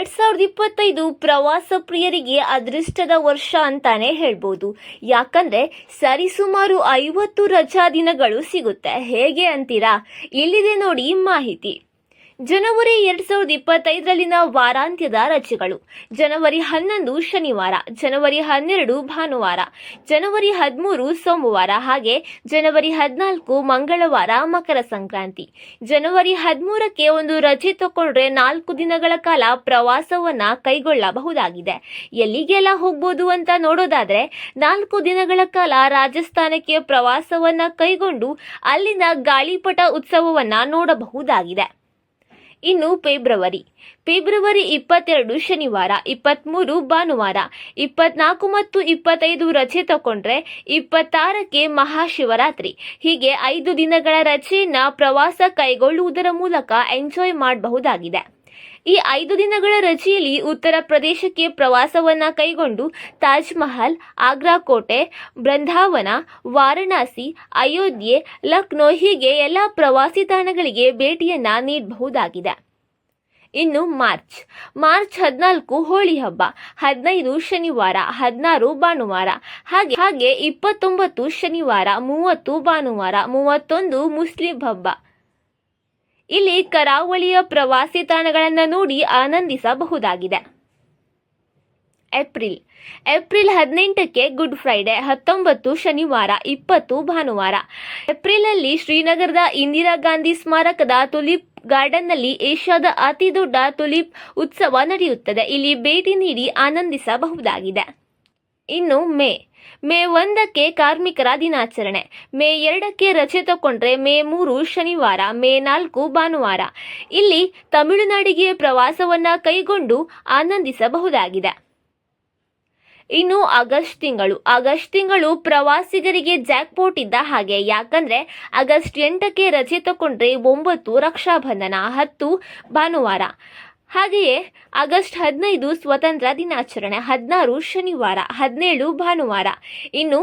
ಎರಡ್ ಸಾವಿರದ ಇಪ್ಪತ್ತೈದು ಪ್ರವಾಸ ಪ್ರಿಯರಿಗೆ ಅದೃಷ್ಟದ ವರ್ಷ ಅಂತಾನೆ ಹೇಳ್ಬೋದು. ಯಾಕಂದ್ರೆ ಸರಿಸುಮಾರು ಐವತ್ತು ರಜಾ ದಿನಗಳು ಸಿಗುತ್ತೆ. ಹೇಗೆ ಅಂತೀರಾ? ಇಲ್ಲಿದೆ ನೋಡಿ ಮಾಹಿತಿ. ಜನವರಿ ಎರಡ್ ಸಾವಿರದ ಇಪ್ಪತ್ತೈದರಲ್ಲಿನ ವಾರಾಂತ್ಯದ ರಜೆಗಳು. ಜನವರಿ ಹನ್ನೊಂದು ಶನಿವಾರ, ಜನವರಿ ಹನ್ನೆರಡು ಭಾನುವಾರ, ಜನವರಿ ಹದಿಮೂರು ಸೋಮವಾರ ಹಾಗೆ ಜನವರಿ ಹದಿನಾಲ್ಕು ಮಂಗಳವಾರ ಮಕರ ಸಂಕ್ರಾಂತಿ. ಜನವರಿ ಹದಿಮೂರಕ್ಕೆ ಒಂದು ರಜೆ ತಗೊಂಡ್ರೆ ನಾಲ್ಕು ದಿನಗಳ ಕಾಲ ಪ್ರವಾಸವನ್ನ ಕೈಗೊಳ್ಳಬಹುದಾಗಿದೆ. ಎಲ್ಲಿಗೆಲ್ಲ ಹೋಗ್ಬೋದು ಅಂತ ನೋಡೋದಾದ್ರೆ, ನಾಲ್ಕು ದಿನಗಳ ಕಾಲ ರಾಜಸ್ಥಾನಕ್ಕೆ ಪ್ರವಾಸವನ್ನ ಕೈಗೊಂಡು ಅಲ್ಲಿನ ಗಾಳಿಪಟ ಉತ್ಸವವನ್ನ ನೋಡಬಹುದಾಗಿದೆ. ಇನ್ನು ಫೆಬ್ರವರಿ. ಫೆಬ್ರವರಿ ಇಪ್ಪತ್ತೆರಡು ಶನಿವಾರ ಇಪ್ಪತ್ತ್ಮೂರು ಭಾನುವಾರ, ಇಪ್ಪತ್ನಾಲ್ಕು ಮತ್ತು ಇಪ್ಪತ್ತೈದು ರಜೆ ತಗೊಂಡ್ರೆ ಇಪ್ಪತ್ತಾರಕ್ಕೆ ಮಹಾಶಿವರಾತ್ರಿ. ಹೀಗೆ ಐದು ದಿನಗಳ ರಜೆಯನ್ನು ಪ್ರವಾಸ ಕೈಗೊಳ್ಳುವುದರ ಮೂಲಕ ಎಂಜಾಯ್ ಮಾಡಬಹುದಾಗಿದೆ. ಈ ಐದು ದಿನಗಳ ರಜೆಯಲ್ಲಿ ಉತ್ತರ ಪ್ರದೇಶಕ್ಕೆ ಪ್ರವಾಸವನ್ನ ಕೈಗೊಂಡು ತಾಜ್ ಮಹಲ್ ಆಗ್ರಾ ಕೋಟೆ, ಬೃಂದಾವನ, ವಾರಣಾಸಿ, ಅಯೋಧ್ಯೆ, ಲಕ್ನೋ ಹೀಗೆ ಎಲ್ಲ ಪ್ರವಾಸಿ ತಾಣಗಳಿಗೆ ಭೇಟಿಯನ್ನ ನೀಡಬಹುದಾಗಿದೆ. ಇನ್ನು ಮಾರ್ಚ್ ಮಾರ್ಚ್ ಹದಿನಾಲ್ಕು ಹೋಳಿ ಹಬ್ಬ, ಹದಿನೈದು ಶನಿವಾರ, ಹದಿನಾರು ಭಾನುವಾರ, ಹಾಗೆ ಹಾಗೆ ಇಪ್ಪತ್ತೊಂಬತ್ತು ಶನಿವಾರ, ಮೂವತ್ತು ಭಾನುವಾರ, ಮೂವತ್ತೊಂದು ಮುಸ್ಲಿಂ ಹಬ್ಬ. ಇಲ್ಲಿ ಕರಾವಳಿಯ ಪ್ರವಾಸಿ ತಾಣಗಳನ್ನು ನೋಡಿ ಆನಂದಿಸಬಹುದಾಗಿದೆ. ಏಪ್ರಿಲ್. ಏಪ್ರಿಲ್ ಹದಿನೆಂಟಕ್ಕೆ ಗುಡ್ ಫ್ರೈಡೆ, ಹತ್ತೊಂಬತ್ತು ಶನಿವಾರ, ಇಪ್ಪತ್ತು ಭಾನುವಾರ. ಏಪ್ರಿಲಲ್ಲಿ ಶ್ರೀನಗರದ ಇಂದಿರಾ ಗಾಂಧಿ ಸ್ಮಾರಕದ ತುಲಿಪ್ ಗಾರ್ಡನ್ನಲ್ಲಿ ಏಷ್ಯಾದ ಅತಿ ದೊಡ್ಡ ತುಲಿಪ್ ಉತ್ಸವ ನಡೆಯುತ್ತದೆ. ಇಲ್ಲಿ ಭೇಟಿ ನೀಡಿ ಆನಂದಿಸಬಹುದಾಗಿದೆ. ಇನ್ನು ಮೇ ಮೇ ಒಂದಕ್ಕೆ ಕಾರ್ಮಿಕರ ದಿನಾಚರಣೆ. ಮೇ ಎರಡಕ್ಕೆ ರಜೆ ತಗೊಂಡ್ರೆ ಮೇ ಮೂರು ಶನಿವಾರ, ಮೇ ನಾಲ್ಕು ಭಾನುವಾರ. ಇಲ್ಲಿ ತಮಿಳುನಾಡಿಗೆ ಪ್ರವಾಸವನ್ನ ಕೈಗೊಂಡು ಆನಂದಿಸಬಹುದಾಗಿದೆ. ಇನ್ನು ಆಗಸ್ಟ್ ತಿಂಗಳು ಆಗಸ್ಟ್ ತಿಂಗಳು ಪ್ರವಾಸಿಗರಿಗೆ ಜಾಕ್ಪೋಟ್ ಇದ್ದ ಹಾಗೆ, ಯಾಕಂದ್ರೆ ಆಗಸ್ಟ್ ಎಂಟಕ್ಕೆ ರಜೆ ತಗೊಂಡ್ರೆ ಒಂಬತ್ತು ರಕ್ಷಾಬಂಧನ, ಹತ್ತು ಭಾನುವಾರ. ಹಾಗೆಯೇ ಆಗಸ್ಟ್ ಹದಿನೈದು ಸ್ವತಂತ್ರ ದಿನಾಚರಣೆ, ಹದಿನಾರು ಶನಿವಾರ, ಹದಿನೇಳು ಭಾನುವಾರ, ಇನ್ನು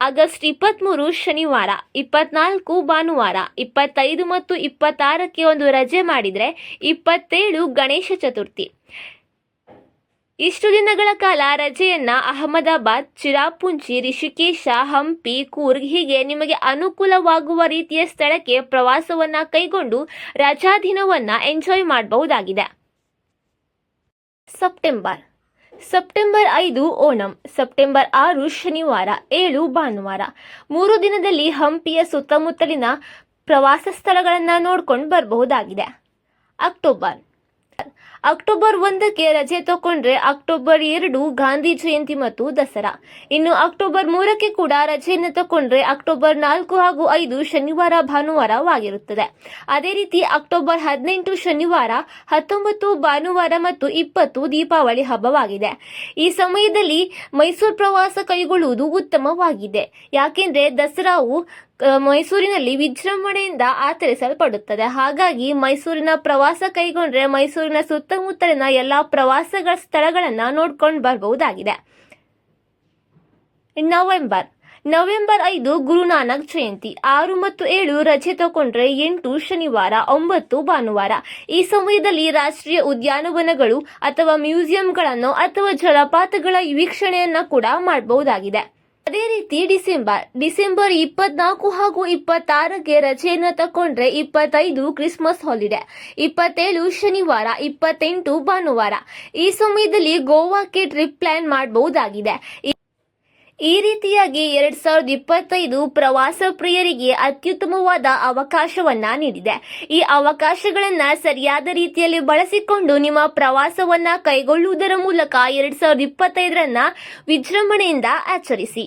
ಆಗಸ್ಟ್ ಇಪ್ಪತ್ತ್ಮೂರು ಶನಿವಾರ, ಇಪ್ಪತ್ನಾಲ್ಕು ಭಾನುವಾರ, ಇಪ್ಪತ್ತೈದು ಮತ್ತು ಇಪ್ಪತ್ತಾರಕ್ಕೆ ಒಂದು ರಜೆ ಮಾಡಿದರೆ ಇಪ್ಪತ್ತೇಳು ಗಣೇಶ ಚತುರ್ಥಿ. ಇಷ್ಟು ದಿನಗಳ ಕಾಲ ರಜೆಯನ್ನು ಅಹಮದಾಬಾದ್, ಚಿರಾಪುಂಜಿ, ರಿಷಿಕೇಶ, ಹಂಪಿ, ಕೂರ್ಗ್ ಹೀಗೆ ನಿಮಗೆ ಅನುಕೂಲವಾಗುವ ರೀತಿಯ ಸ್ಥಳಕ್ಕೆ ಪ್ರವಾಸವನ್ನ ಕೈಗೊಂಡು ರಜಾ ದಿನವನ್ನ ಎಂಜಾಯ್ ಮಾಡಬಹುದಾಗಿದೆ. ಸೆಪ್ಟೆಂಬರ್. ಸೆಪ್ಟೆಂಬರ್ ಐದು ಓಣಂ. ಸೆಪ್ಟೆಂಬರ್ ಆರು ಶನಿವಾರ, ಏಳು ಭಾನುವಾರ. ಮೂರು ದಿನದಲ್ಲಿ ಹಂಪಿಯ ಸುತ್ತಮುತ್ತಲಿನ ಪ್ರವಾಸ ಸ್ಥಳಗಳನ್ನು ನೋಡ್ಕೊಂಡು ಬರಬಹುದಾಗಿದೆ. ಅಕ್ಟೋಬರ್. ಅಕ್ಟೋಬರ್ ಒಂದಕ್ಕೆ ರಜೆ ತಗೊಂಡ್ರೆ ಅಕ್ಟೋಬರ್ ಎರಡು ಗಾಂಧಿ ಜಯಂತಿ ಮತ್ತು ದಸರಾ. ಇನ್ನು ಅಕ್ಟೋಬರ್ ಮೂರಕ್ಕೆ ಕೂಡ ರಜೆಯನ್ನು ತಗೊಂಡ್ರೆ ಅಕ್ಟೋಬರ್ ನಾಲ್ಕು ಹಾಗೂ ಐದು ಶನಿವಾರ ಭಾನುವಾರವಾಗಿರುತ್ತದೆ. ಅದೇ ರೀತಿ ಅಕ್ಟೋಬರ್ ಹದಿನೆಂಟು ಶನಿವಾರ, ಹತ್ತೊಂಬತ್ತು ಭಾನುವಾರ ಮತ್ತು ಇಪ್ಪತ್ತು ದೀಪಾವಳಿ ಹಬ್ಬವಾಗಿದೆ. ಈ ಸಮಯದಲ್ಲಿ ಮೈಸೂರು ಪ್ರವಾಸ ಕೈಗೊಳ್ಳುವುದು ಉತ್ತಮವಾಗಿದೆ. ಯಾಕೆಂದ್ರೆ ದಸರಾವು ಮೈಸೂರಿನಲ್ಲಿ ವಿಜೃಂಭಣೆಯಿಂದ ಆಚರಿಸಲ್ಪಡುತ್ತದೆ. ಹಾಗಾಗಿ ಮೈಸೂರಿನ ಪ್ರವಾಸ ಕೈಗೊಂಡ್ರೆ ಮೈಸೂರಿನ ಸುತ್ತಮುತ್ತಲಿನ ಎಲ್ಲಾ ಪ್ರವಾಸಗಳ ಸ್ಥಳಗಳನ್ನು ನೋಡ್ಕೊಂಡು ಬರಬಹುದಾಗಿದೆ. ನವೆಂಬರ್. ನವೆಂಬರ್ ಐದು ಗುರುನಾನಕ್ ಜಯಂತಿ. ಆರು ಮತ್ತು ಏಳು ರಜೆ ತಗೊಂಡ್ರೆ ಎಂಟು ಶನಿವಾರ, ಒಂಬತ್ತು ಭಾನುವಾರ. ಈ ಸಮಯದಲ್ಲಿ ರಾಷ್ಟ್ರೀಯ ಉದ್ಯಾನವನಗಳು ಅಥವಾ ಮ್ಯೂಸಿಯಂಗಳನ್ನು ಅಥವಾ ಜಲಪಾತಗಳ ವೀಕ್ಷಣೆಯನ್ನ ಕೂಡ ಮಾಡಬಹುದಾಗಿದೆ. ಅದೇ ರೀತಿ ಡಿಸೆಂಬರ್ ಡಿಸೆಂಬರ್ ಇಪ್ಪತ್ನಾಲ್ಕು ಹಾಗೂ ಇಪ್ಪತ್ತಾರಕ್ಕೆ ರಜೆಯನ್ನು ತಕೊಂಡ್ರೆ ಇಪ್ಪತ್ತೈದು ಕ್ರಿಸ್ಮಸ್ ಹಾಲಿಡೇ, ಇಪ್ಪತ್ತೇಳು ಶನಿವಾರ, ಇಪ್ಪತ್ತೆಂಟು ಭಾನುವಾರ. ಈ ಸಮಯದಲ್ಲಿ ಗೋವಾಕ್ಕೆ ಟ್ರಿಪ್ ಪ್ಲಾನ್ ಮಾಡಬಹುದಾಗಿದೆ. ಈ ರೀತಿಯಾಗಿ ಎರಡ್ ಸಾವಿರದ ಇಪ್ಪತ್ತೈದು ಪ್ರವಾಸ ಪ್ರಿಯರಿಗೆ ಅತ್ಯುತ್ತಮವಾದ ಅವಕಾಶವನ್ನ ನೀಡಿದೆ. ಈ ಅವಕಾಶಗಳನ್ನ ಸರಿಯಾದ ರೀತಿಯಲ್ಲಿ ಬಳಸಿಕೊಂಡು ನಿಮ್ಮ ಪ್ರವಾಸವನ್ನ ಕೈಗೊಳ್ಳುವುದರ ಮೂಲಕ ಎರಡ್ ಸಾವಿರದ ಇಪ್ಪತ್ತೈದರನ್ನ ವಿಜೃಂಭಣೆಯಿಂದ ಆಚರಿಸಿ.